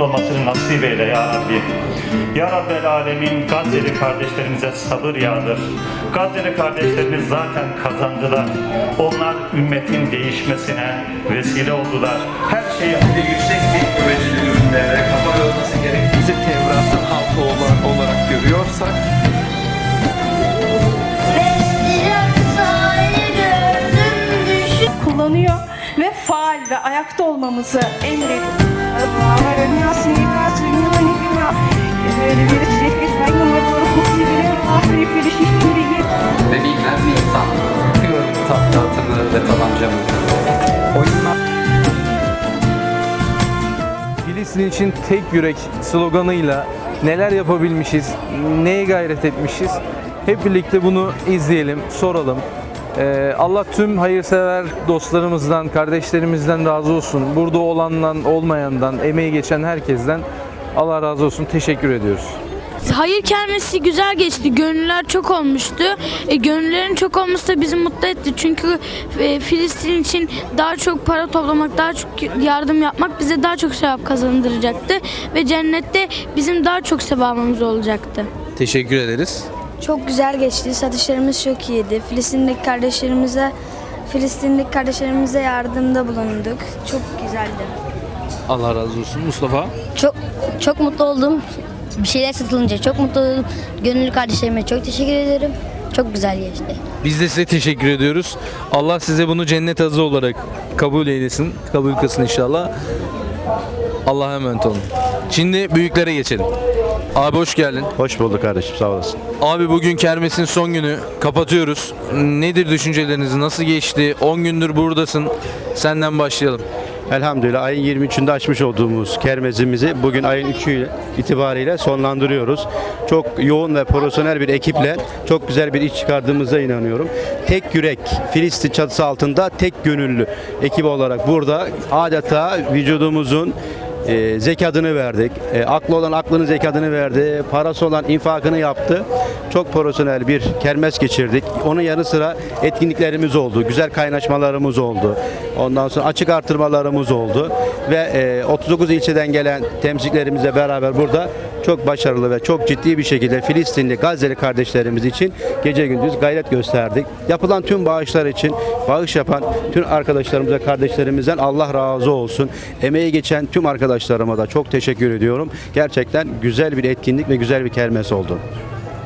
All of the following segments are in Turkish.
olmasını nasip eyle ya Rabbi. Ya Rabbel Alemin Gazze'li kardeşlerimize sabır yağdır. Gazze'li kardeşlerimiz zaten kazandılar. Onlar ümmetin değişmesine vesile oldular. Her şeyi yüksek bir ürünlere kafa yorması gerek. Bizi Tevrat'ın halkı olarak, olarak görüyorsak kullanıyor ve faal ve ayakta olmamızı emrediyor. ve bilmem bir insan. Bakıyorum tahtatını ve tabancamı. Oyunlar Filistin için tek yürek sloganıyla neler yapabilmişiz, neye gayret etmişiz hep birlikte bunu izleyelim, soralım. Ee, Allah tüm hayırsever dostlarımızdan, kardeşlerimizden razı olsun. Burada olandan, olmayandan, emeği geçen herkesten Allah razı olsun. Teşekkür ediyoruz. Hayır kermesi güzel geçti. Gönüller çok olmuştu. E, gönüllerin çok olması da bizi mutlu etti. Çünkü e, Filistin için daha çok para toplamak, daha çok yardım yapmak bize daha çok sevap kazandıracaktı. Ve cennette bizim daha çok sevabımız olacaktı. Teşekkür ederiz. Çok güzel geçti. Satışlarımız çok iyiydi. Filistin'deki kardeşlerimize Filistin'deki kardeşlerimize yardımda bulunduk. Çok güzeldi. Allah razı olsun. Mustafa. Çok çok mutlu oldum. Bir şeyler satılınca çok mutlu oldum. Gönüllü kardeşlerime çok teşekkür ederim. Çok güzel geçti. Biz de size teşekkür ediyoruz. Allah size bunu cennet azı olarak kabul eylesin. Kabul kılsın inşallah. Allah'a emanet olun. Şimdi büyüklere geçelim. Abi hoş geldin. Hoş bulduk kardeşim sağ olasın. Abi bugün kermesin son günü. Kapatıyoruz. Nedir düşünceleriniz? Nasıl geçti? 10 gündür buradasın. Senden başlayalım. Elhamdülillah ayın 23'ünde açmış olduğumuz kermezimizi bugün ayın 3'ü itibariyle sonlandırıyoruz. Çok yoğun ve profesyonel bir ekiple çok güzel bir iş çıkardığımıza inanıyorum. Tek yürek Filistin çatısı altında tek gönüllü ekip olarak burada adeta vücudumuzun e, zekadını verdik. E, aklı olan aklının zekadını verdi. Parası olan infakını yaptı. Çok profesyonel bir kermes geçirdik. Onun yanı sıra etkinliklerimiz oldu. Güzel kaynaşmalarımız oldu. Ondan sonra açık artırmalarımız oldu. Ve e, 39 ilçeden gelen temsilcilerimizle beraber burada çok başarılı ve çok ciddi bir şekilde Filistinli, Gazze'li kardeşlerimiz için gece gündüz gayret gösterdik. Yapılan tüm bağışlar için bağış yapan tüm arkadaşlarımıza, kardeşlerimizden Allah razı olsun. Emeği geçen tüm arkadaşlarıma da çok teşekkür ediyorum. Gerçekten güzel bir etkinlik ve güzel bir kermes oldu.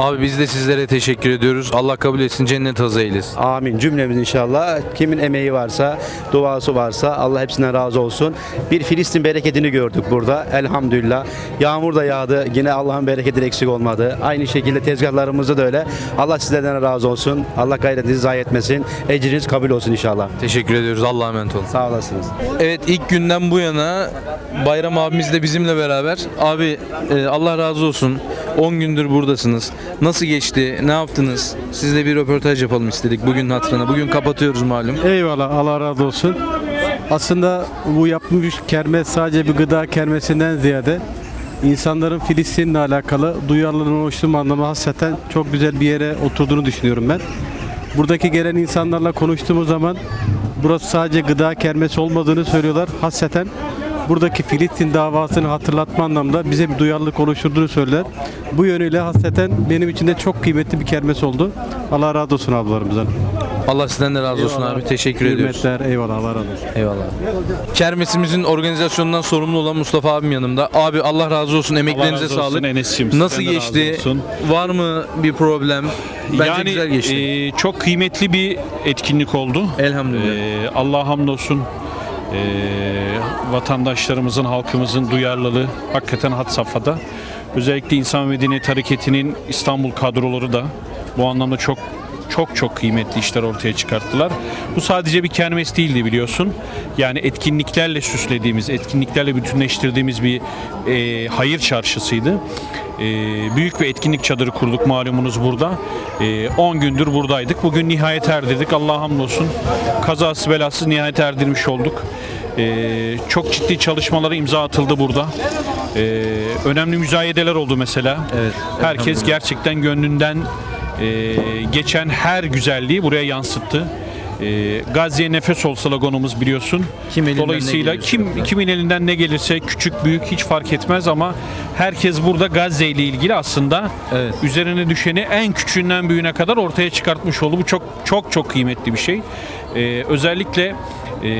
Abi biz de sizlere teşekkür ediyoruz. Allah kabul etsin. Cennet azı eylesin. Amin. Cümlemiz inşallah. Kimin emeği varsa, duası varsa Allah hepsinden razı olsun. Bir Filistin bereketini gördük burada. Elhamdülillah. Yağmur da yağdı. Yine Allah'ın bereketi eksik olmadı. Aynı şekilde tezgahlarımızda da öyle. Allah sizlerden razı olsun. Allah gayretinizi zayi etmesin. Ecriniz kabul olsun inşallah. Teşekkür ediyoruz. Allah'a emanet olun. Sağ olasınız. Evet ilk günden bu yana Bayram abimiz de bizimle beraber. Abi e, Allah razı olsun. 10 gündür buradasınız. Nasıl geçti? Ne yaptınız? Sizle bir röportaj yapalım istedik bugün hatırına. Bugün kapatıyoruz malum. Eyvallah Allah razı olsun. Aslında bu yapmış kermes sadece bir gıda kermesinden ziyade insanların Filistin'le alakalı duyarlılığının oluştuğu anlamı hasreten çok güzel bir yere oturduğunu düşünüyorum ben. Buradaki gelen insanlarla konuştuğumuz zaman burası sadece gıda kermesi olmadığını söylüyorlar. Hasreten buradaki Filistin davasını hatırlatma anlamda bize bir duyarlılık oluşturduğunu söyler. Bu yönüyle hasreten benim için de çok kıymetli bir kermes oldu. Allah razı olsun ablalarımızdan. Allah sizden de razı olsun abi. Teşekkür ediyoruz. Hürmetler, eyvallah Allah razı olsun. Eyvallah. Kermesimizin organizasyonundan sorumlu olan Mustafa abim yanımda. Abi Allah razı olsun. Emeklerinize razı olsun sağlık. Enes'cim, Nasıl sizden de geçti? razı olsun. Var mı bir problem? Bence yani güzel geçti. e, çok kıymetli bir etkinlik oldu. Elhamdülillah. E, Allah hamdolsun vatandaşlarımızın, halkımızın duyarlılığı hakikaten had safhada. Özellikle İnsan Medeniyet Hareketi'nin İstanbul kadroları da bu anlamda çok çok çok kıymetli işler ortaya çıkarttılar. Bu sadece bir kermes değildi biliyorsun. Yani etkinliklerle süslediğimiz, etkinliklerle bütünleştirdiğimiz bir e, hayır çarşısıydı. E, büyük bir etkinlik çadırı kurduk malumunuz burada. E, 10 gündür buradaydık. Bugün nihayet erdirdik. Allah hamdolsun. Kazası belasız nihayet erdirmiş olduk. E, çok ciddi çalışmalara imza atıldı burada. E, önemli müzayedeler oldu mesela. Evet, Herkes gerçekten gönlünden e, geçen her güzelliği buraya yansıttı. E, Gazze'ye nefes ol sloganımız biliyorsun. Kim elinden Dolayısıyla kim kimin elinden ne gelirse küçük büyük hiç fark etmez ama herkes burada Gazze ile ilgili aslında Evet. üzerine düşeni en küçüğünden büyüğüne kadar ortaya çıkartmış oldu. Bu çok çok çok kıymetli bir şey. Ee, özellikle e,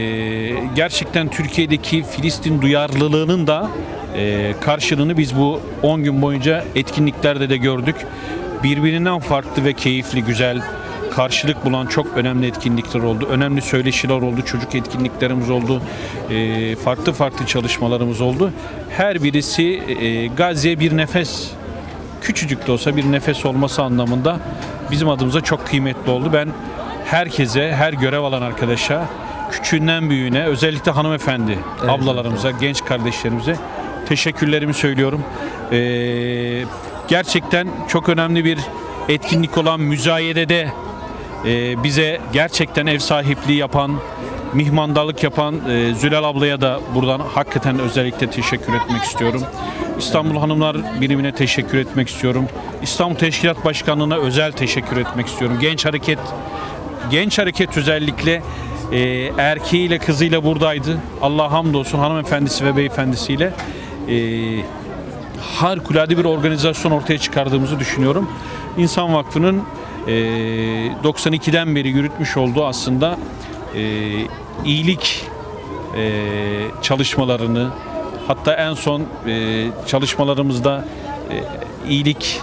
gerçekten Türkiye'deki Filistin duyarlılığının da e, karşılığını biz bu 10 gün boyunca etkinliklerde de gördük. Birbirinden farklı ve keyifli, güzel, karşılık bulan çok önemli etkinlikler oldu. Önemli söyleşiler oldu, çocuk etkinliklerimiz oldu. e, farklı farklı çalışmalarımız oldu. Her birisi e, Gazze'ye bir nefes küçücük de olsa bir nefes olması anlamında bizim adımıza çok kıymetli oldu. Ben herkese, her görev alan arkadaşa, küçüğünden büyüğüne, özellikle hanımefendi, ablalarımıza, genç kardeşlerimize teşekkürlerimi söylüyorum. Ee, gerçekten çok önemli bir etkinlik olan müzayedede e, bize gerçekten ev sahipliği yapan, mihmandarlık yapan e, Zülal ablaya da buradan hakikaten özellikle teşekkür etmek istiyorum. İstanbul Hanımlar Birimine teşekkür etmek istiyorum. İstanbul Teşkilat Başkanlığı'na özel teşekkür etmek istiyorum. Genç Hareket Genç Hareket özellikle e, erkeğiyle kızıyla buradaydı. Allah hamdolsun hanımefendisi ve beyefendisiyle e, harikulade bir organizasyon ortaya çıkardığımızı düşünüyorum. İnsan Vakfı'nın e, 92'den beri yürütmüş olduğu aslında e, iyilik e, çalışmalarını hatta en son e, çalışmalarımızda e, iyilik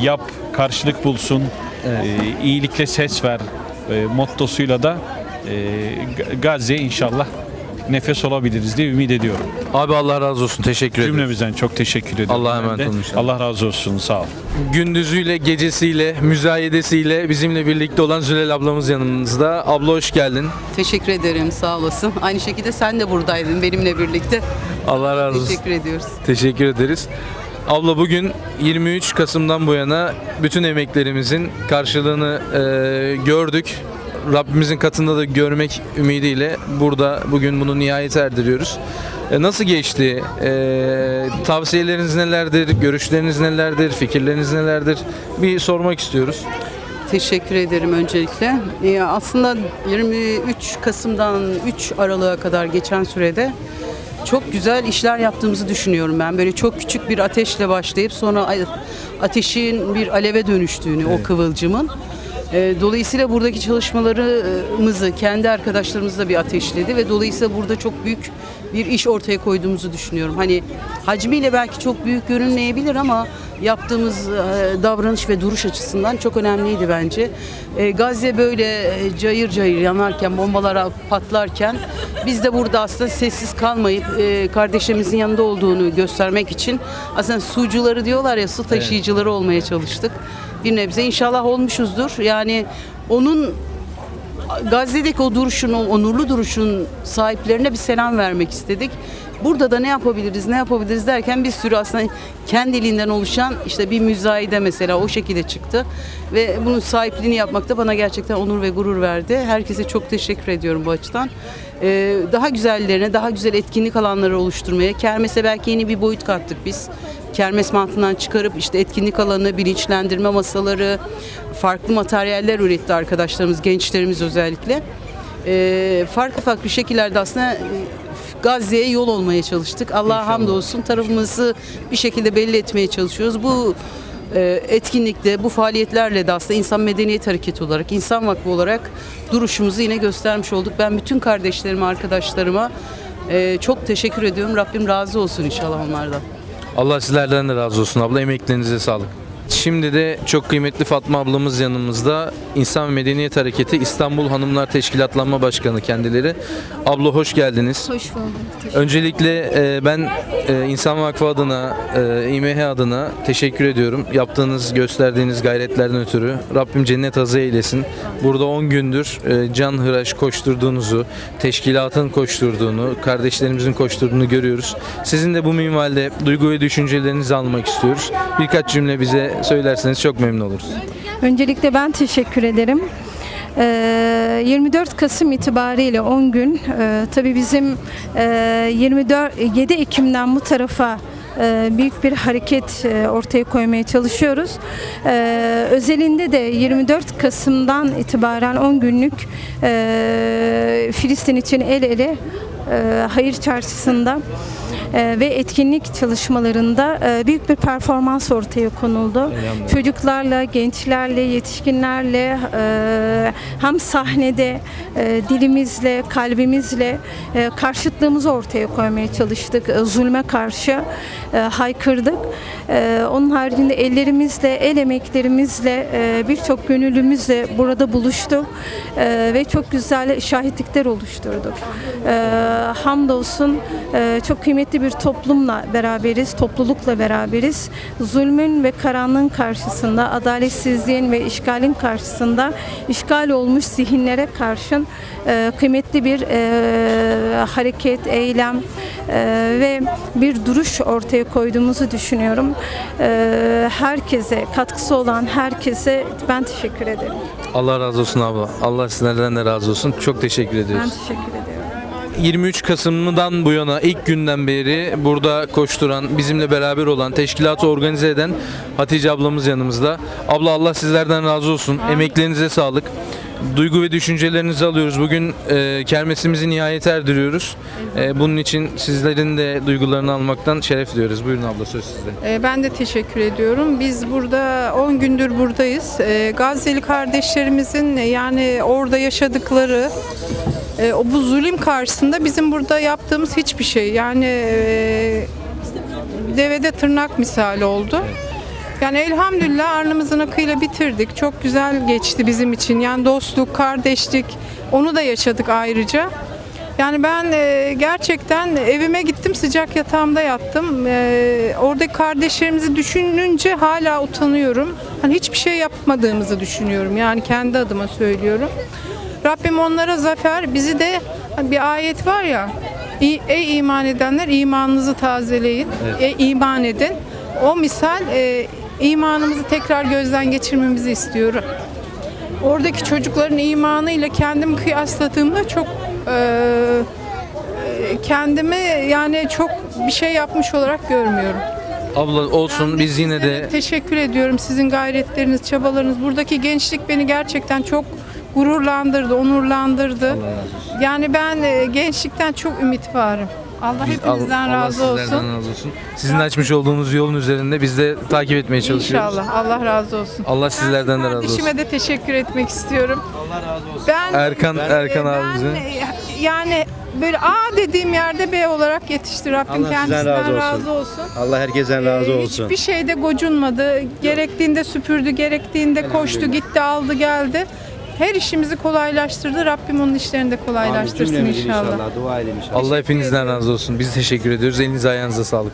yap karşılık bulsun e, iyilikle ses ver e, mottosuyla da Gazze inşallah nefes olabiliriz diye ümit ediyorum. Abi Allah razı olsun. Teşekkür ederim. Cümlemizden çok teşekkür ederim. Allah'a emanet olun inşallah. Allah razı olsun. Sağ ol. Gündüzüyle, gecesiyle, müzayedesiyle bizimle birlikte olan Zülal ablamız yanımızda. Abla hoş geldin. Teşekkür ederim sağ olasın. Aynı şekilde sen de buradaydın benimle birlikte. Allah razı olsun. Teşekkür ediyoruz. Teşekkür ederiz. Abla bugün 23 Kasım'dan bu yana bütün emeklerimizin karşılığını e, gördük. Rabbimizin katında da görmek ümidiyle burada bugün bunu nihayet erdiriyoruz. E, nasıl geçti? E, tavsiyeleriniz nelerdir? Görüşleriniz nelerdir? Fikirleriniz nelerdir? Bir sormak istiyoruz. Teşekkür ederim öncelikle. Ee, aslında 23 Kasım'dan 3 Aralık'a kadar geçen sürede çok güzel işler yaptığımızı düşünüyorum ben. Böyle çok küçük bir ateşle başlayıp sonra ateşin bir aleve dönüştüğünü o kıvılcımın. Ee, Dolayısıyla buradaki çalışmalarımızı kendi arkadaşlarımızla bir ateşledi ve dolayısıyla burada çok büyük bir iş ortaya koyduğumuzu düşünüyorum. Hani hacmiyle belki çok büyük görünmeyebilir ama yaptığımız e, davranış ve duruş açısından çok önemliydi bence. E, Gazze böyle e, cayır cayır yanarken, bombalara patlarken biz de burada aslında sessiz kalmayıp kardeşlerimizin yanında olduğunu göstermek için aslında sucuları diyorlar ya su taşıyıcıları olmaya çalıştık. Bir nebze inşallah olmuşuzdur. Yani onun Gazze'deki o duruşun, o onurlu duruşun sahiplerine bir selam vermek istedik. Burada da ne yapabiliriz, ne yapabiliriz derken bir sürü aslında kendiliğinden oluşan işte bir müzayede mesela o şekilde çıktı. Ve bunun sahipliğini yapmak da bana gerçekten onur ve gurur verdi. Herkese çok teşekkür ediyorum bu açıdan. Ee, daha güzellerine, daha güzel etkinlik alanları oluşturmaya, kermese belki yeni bir boyut kattık biz. Kermes mantığından çıkarıp işte etkinlik alanı, bilinçlendirme masaları, farklı materyaller üretti arkadaşlarımız, gençlerimiz özellikle. Ee, farklı farklı şekillerde aslında e, Gazze'ye yol olmaya çalıştık. Allah'a hamdolsun tarafımızı bir şekilde belli etmeye çalışıyoruz. Bu e, etkinlikte, bu faaliyetlerle de aslında insan medeniyet hareketi olarak, insan vakfı olarak duruşumuzu yine göstermiş olduk. Ben bütün kardeşlerime, arkadaşlarıma e, çok teşekkür ediyorum. Rabbim razı olsun inşallah onlardan. Allah sizlerden de razı olsun abla. Emeklerinize sağlık. Şimdi de çok kıymetli Fatma ablamız yanımızda. İnsan ve Medeniyet Hareketi İstanbul Hanımlar Teşkilatlanma Başkanı kendileri. Abla hoş geldiniz. Hoş bulduk. Öncelikle e, ben e, İnsan Vakfı adına, e, İMH adına teşekkür ediyorum. Yaptığınız, gösterdiğiniz gayretlerden ötürü. Rabbim cennet azı eylesin. Burada 10 gündür e, can hıraş koşturduğunuzu, teşkilatın koşturduğunu, kardeşlerimizin koşturduğunu görüyoruz. Sizin de bu minvalde duygu ve düşüncelerinizi almak istiyoruz. Birkaç cümle bize söylerseniz çok memnun oluruz. Öncelikle ben teşekkür ederim. Ee, 24 Kasım itibariyle 10 gün e, tabii bizim e, 24 7 Ekim'den bu tarafa e, büyük bir hareket e, ortaya koymaya çalışıyoruz. E, özelinde de 24 Kasım'dan itibaren 10 günlük e, Filistin için el ele e, hayır çarşısında e, ve etkinlik çalışmalarında e, büyük bir performans ortaya konuldu. Çocuklarla, gençlerle, yetişkinlerle e, hem sahnede e, dilimizle, kalbimizle karşıtlığımızı ortaya koymaya çalıştık. Zulme karşı haykırdık. Onun haricinde ellerimizle, el emeklerimizle, birçok gönüllümüzle burada buluştuk ve çok güzel şahitlikler oluşturduk. Hamdolsun çok kıymetli bir toplumla beraberiz, toplulukla beraberiz. Zulmün ve karanlığın karşısında, adaletsizliğin ve işgalin karşısında işgal olmuş zihinlere karşın e, kıymetli bir e, hareket, eylem e, ve bir duruş ortaya koyduğumuzu düşünüyorum. E, herkese, katkısı olan herkese ben teşekkür ederim. Allah razı olsun abla. Allah sizlerden de razı olsun. Çok teşekkür Ben ediyoruz. teşekkür ederim. 23 Kasım'dan bu yana ilk günden beri burada koşturan, bizimle beraber olan, teşkilatı organize eden Hatice ablamız yanımızda. Abla Allah sizlerden razı olsun. Emeklerinize sağlık. Duygu ve düşüncelerinizi alıyoruz. Bugün e, kermesimizi nihayet erdiriyoruz. E, bunun için sizlerin de duygularını almaktan şeref duyuyoruz. Buyurun abla söz sizde. Ee, Ben de teşekkür ediyorum. Biz burada 10 gündür buradayız. Ee, Gazze'li kardeşlerimizin yani orada yaşadıkları e, o bu zulüm karşısında bizim burada yaptığımız hiçbir şey. Yani e, devede tırnak misali oldu. Yani elhamdülillah arnımızın akıyla bitirdik. Çok güzel geçti bizim için. Yani dostluk, kardeşlik onu da yaşadık ayrıca. Yani ben e, gerçekten evime gittim sıcak yatağımda yattım. E, oradaki kardeşlerimizi düşününce hala utanıyorum. Hani hiçbir şey yapmadığımızı düşünüyorum. Yani kendi adıma söylüyorum. Rabbim onlara zafer, bizi de bir ayet var ya. "İ- Ey iman edenler imanınızı tazeleyin. Ey iman edin. O misal e, imanımızı tekrar gözden geçirmemizi istiyorum. Oradaki çocukların imanıyla kendimi kıyasladığımda çok e, e, kendimi yani çok bir şey yapmış olarak görmüyorum. Abla olsun biz yine de Teşekkür ediyorum sizin gayretleriniz, çabalarınız. Buradaki gençlik beni gerçekten çok gururlandırdı, onurlandırdı. Yani ben e, gençlikten çok ümit varım. Allah hepinizden Allah razı olsun. razı olsun. Sizin açmış olduğunuz yolun üzerinde biz de takip etmeye çalışıyoruz. İnşallah. Allah razı olsun. Allah sizlerden de razı olsun. Kardeşime de teşekkür etmek istiyorum. Allah razı olsun. Ben Erkan Erkan ben, abimize. e, yani böyle A dediğim yerde B olarak yetişti Rabbim Allah sizden kendisinden razı razı olsun. olsun. Allah herkesten razı Ee, olsun. Hiçbir şeyde gocunmadı. Gerektiğinde süpürdü, gerektiğinde koştu, gitti, aldı, geldi. Her işimizi kolaylaştırdı. Rabbim onun işlerini de kolaylaştırsın inşallah. Dua edin inşallah. Allah hepinizden razı olsun. Biz teşekkür ediyoruz. Elinize ayağınıza sağlık.